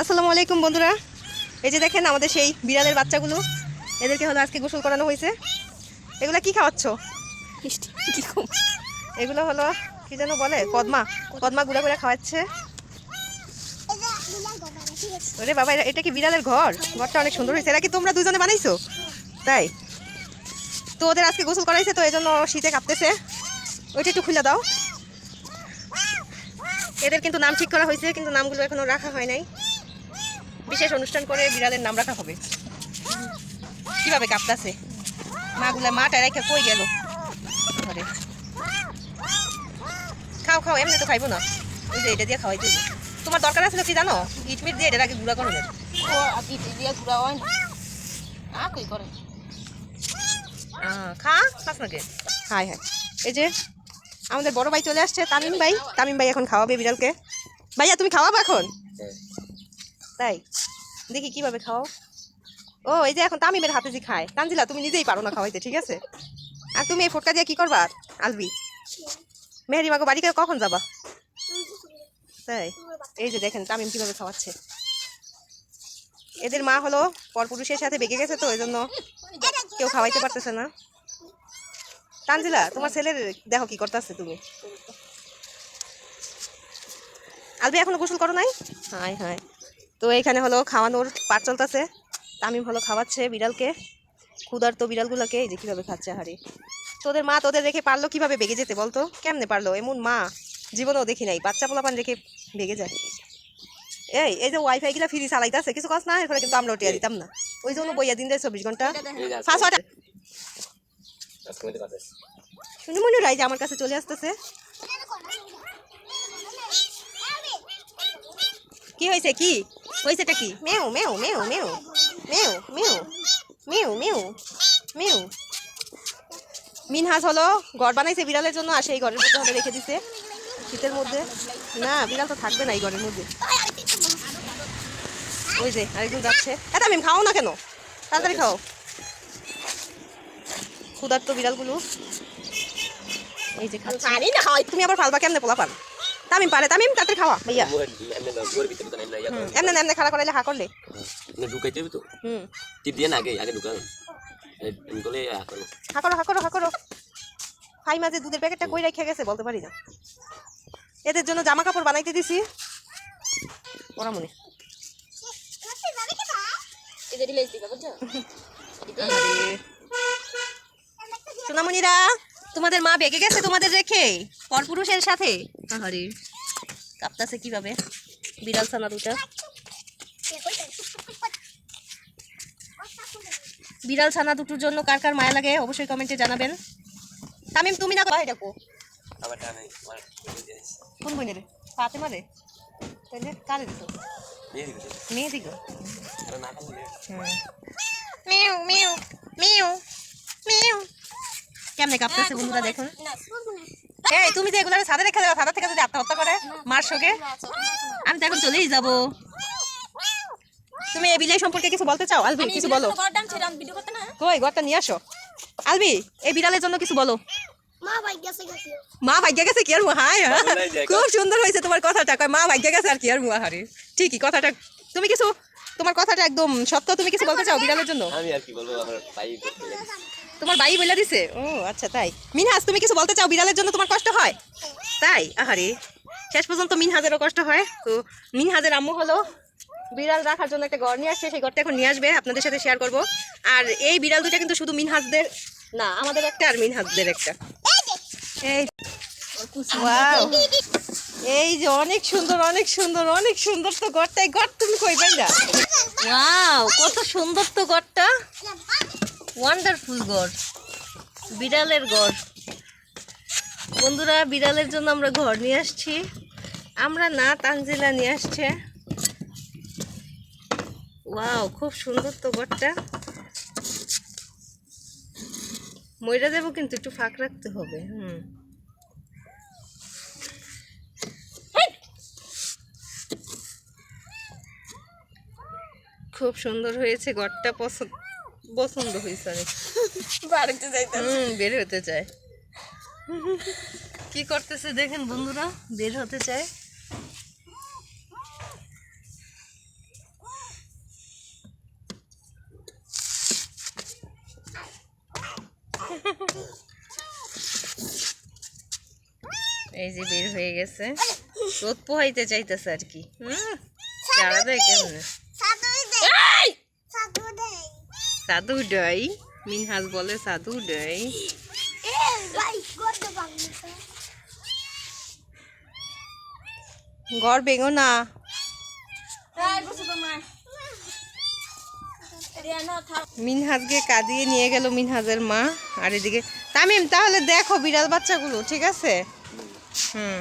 আসসালামু আলাইকুম বন্ধুরা। এই যে দেখেন আমাদের সেই বিড়ালের বাচ্চাগুলো এদেরকে হলো আজকে গোসল করানো হয়েছে। এগুলো কি খাওয়াচ্ছ? এগুলো হলো কি যেন বলে কদমা। কদমা গুঁড়া করে খাওয়াচ্ছে। ওরে বাবা এটা- কি বিড়ালের ঘর? ঘরটা অনেক সুন্দর হয়েছে। এরা কি তোমরা দুজনে বানাইছো? তাই? তো ওদের আজকে গোসল করাইছে তো এই জন্য শীতে কাঁপতেছে। ওইটা একটু খুলে দাও। এদের কিন্তু নাম ঠিক করা হয়েছে কিন্তু নামগুলো এখনও রাখা হয় নাই। বিশেষ অনুষ্ঠান করে বিড়ালের নাম রাখা হবে। কীভাবে কাঁপতাছে? মাগুলা মাটা রেখে কই গেল? ঘরে। খাও খাও এমনি তো খাইবো না। ওই যে এটা দিয়ে খাওয়াই দিবো তোমার দরকার আছে কি জানো? ইটমিট দিয়ে এটার আগে গুঁড়া ও আদি দিয়া গুড়া হয় না? আ কই করে? আহ, খা খাস নাকি হাই হাই। এই যে আমাদের বড় ভাই চলে আসছে তামিম ভাই। তামিম ভাই এখন খাওয়াবে বিড়ালকে। ভাইয়া তুমি খাওয়াবো এখন? তাই? দেখি কীভাবে খাও। ও, এই যে এখন তামিমের হাতে যে খায়। তানজিলা, তুমি নিজেই পারো না খাওয়াইতে, ঠিক আছে? আর তুমি এই ফোটকা দিয়ে কি করবা? আলবি? মেহরিমাকে বাড়িতে কখন যাবা? তাই? এই যে দেখেন তামিম কীভাবে খাওয়াচ্ছে। এদের মা হলো পরপুরুষের সাথে বেঁকে গেছে তো ওই জন্য কেউ খাওয়াইতে পারতেছে না। তানজিলা, তোমার ছেলের দেখো কি করতেছে তুমি? আলবি, এখনও গোসল করো নাই? হাই হাই তো এখানে হলো খাওয়ানোর পাট চলতেছে। তামিম হলো খাওয়াচ্ছে বিড়ালকে ক্ষুধার তো বিড়ালগুলোকে এই যে কীভাবে খাচ্ছে হাড়ি। তোদের মা তোদের রেখে পারল কীভাবে বেগে যেতে বলতো? কেমনে পারল? এমন মা জীবনেও দেখি নাই। বাচ্চা পোলাপান রেখে বেগে যায়। এই এই যে ওয়াইফাই গুলা ফ্রি চালাইতেছে কিছু কাজ না এরপরে কিন্তু আমরা টিয়া দিতাম না। ওই জন্য বইয়া দিন দেয় চব্বিশ ঘণ্টা। ফার্স্ট ওয়াটার শুনি মনে রাই যে আমার কাছে চলে আসতেছে। কি হয়েছে কি? হয়েছেটা কি? মেউ মেও মেউ মেউ মেও মেও মেও মেও মেও মিনহাজ হলো ঘর বানাইছে বিড়ালের জন্য আর সেই ঘরের মধ্যে হলো রেখে দিছে শীতের মধ্যে। না বিড়াল তো থাকবে না এই ঘরের মধ্যে। ওই যে আরেকজন যাচ্ছে। এটা আমি খাও না কেন? তাড়াতাড়ি খাও। ক্ষুধার্ত বিড়ালগুলো। এই যে খাচ্ছে। তুমি আবার ফালবা কেমনে পোলা পান তামিম পারে তামিম তাড়াতাড়ি খাওয়া ভাইয়া। এমনে এমনে খাড়া করাইলে হা করলে। ঢুকাইতে তো। হুম। টিপ দিয়ে না আগে আগে করলে হা করো। হা করো হা করো হা করো। ফাই মাঝে দুধের প্যাকেটটা কই রেখে গেছে বলতে পারি না। এদের জন্য জামা কাপড় বানাইতে দিছি। ওরা মনে সোনামণিরা। তোমাদের মা বেগে গেছে তোমাদের রেখে? পরপুরুষের সাথে? আহারে। কাঁপতাছে কীভাবে? বিড়াল ছানা দুটা। বিড়াল ছানা দুটোর জন্য কার কার মায়া লাগে অবশ্যই কমেন্টে জানাবেন। তামিম তুমি না ভাই টানে কোন বইনে রে? পাতে মারে তাহলে কারে দিত। মেয়ে দিগো। আর না করলে মিউ মিউ মিউ মিউ। কেমনে কাঁপতেছে বন্ধুরা দেখুন। এই তুমি যে এগুলো সাদা রেখে দেওয়া সাদা থেকে যদি আত্মহত্যা করে মার সঙ্গে আমি তো এখন চলেই যাব। তুমি এই বিলাই সম্পর্কে কিছু বলতে চাও? আলবি কিছু বলো। গড় ছিলাম ভিডিও করতে না? কই ঘরটা নিয়ে আসো। আলবি এই বিড়ালের জন্য কিছু বলো। মা ভাগ্য গেছে কি? আর হ্যাঁ। খুব সুন্দর হয়েছে তোমার কথাটা। কয় মা ভাগ্য গেছে আর কি আর মুয়া হারে ঠিকই কথাটা। তুমি কিছু তোমার কথাটা একদম সত্য। তুমি কিছু বলতে চাও বিড়ালের জন্য? আমি আর কি বলব আমার তোমার বাই বলে দিছে। ও আচ্ছা তাই। মিনহাজ, তুমি কিছু বলতে চাও? বিড়ালের জন্য তোমার কষ্ট হয়? তাই? আহারে। শেষ পর্যন্ত মিনহাজেরও কষ্ট হয়। তো মিনহাজের আম্মু হলো বিড়াল রাখার জন্য একটা ঘর নিয়ে আসছে। সেই ঘরটা এখন নিয়ে আসবে। আপনাদের সাথে শেয়ার করব। আর এই বিড়াল দুটা কিন্তু শুধু মিনহাজদের না, আমাদের একটা আর মিনহাজদের একটা। এই! এই যে অনেক সুন্দর অনেক সুন্দর অনেক সুন্দর তো ঘরটা। এই ঘর তুমি কই পাই না কত সুন্দর তো ঘরটা। ওয়ান্ডারফুল ঘর বিড়ালের ঘর বন্ধুরা, বিড়ালের জন্য আমরা ঘর নিয়ে আসছি। আমরা না তানজিলা নিয়ে আসছে। ওয়াও খুব সুন্দর তো ঘরটা ময়রা দেবো কিন্তু একটু ফাঁক রাখতে হবে, হুম। খুব সুন্দর হয়েছে ঘরটা পছন্দ। পছন্দ হয়েছে অনেক বাড়িতে যাইতে হুম বের হতে চায়। কি করতেছে দেখেন বন্ধুরা বের হতে চায়। এই যে বের হয়ে গেছে। রোদ পোহাইতে চাইতেছে আর কি হুম চারা দেয় কেমন? সাধু ডাই মিনহাজ বলে সাধু ডাই ঘর ভেঙো না। মিনহাজকে কাঁদিয়ে নিয়ে গেল মিনহাজের মা, আর এদিকে, তামিম, তাহলে দেখো বিড়াল বাচ্চাগুলো, ঠিক আছে? হুম।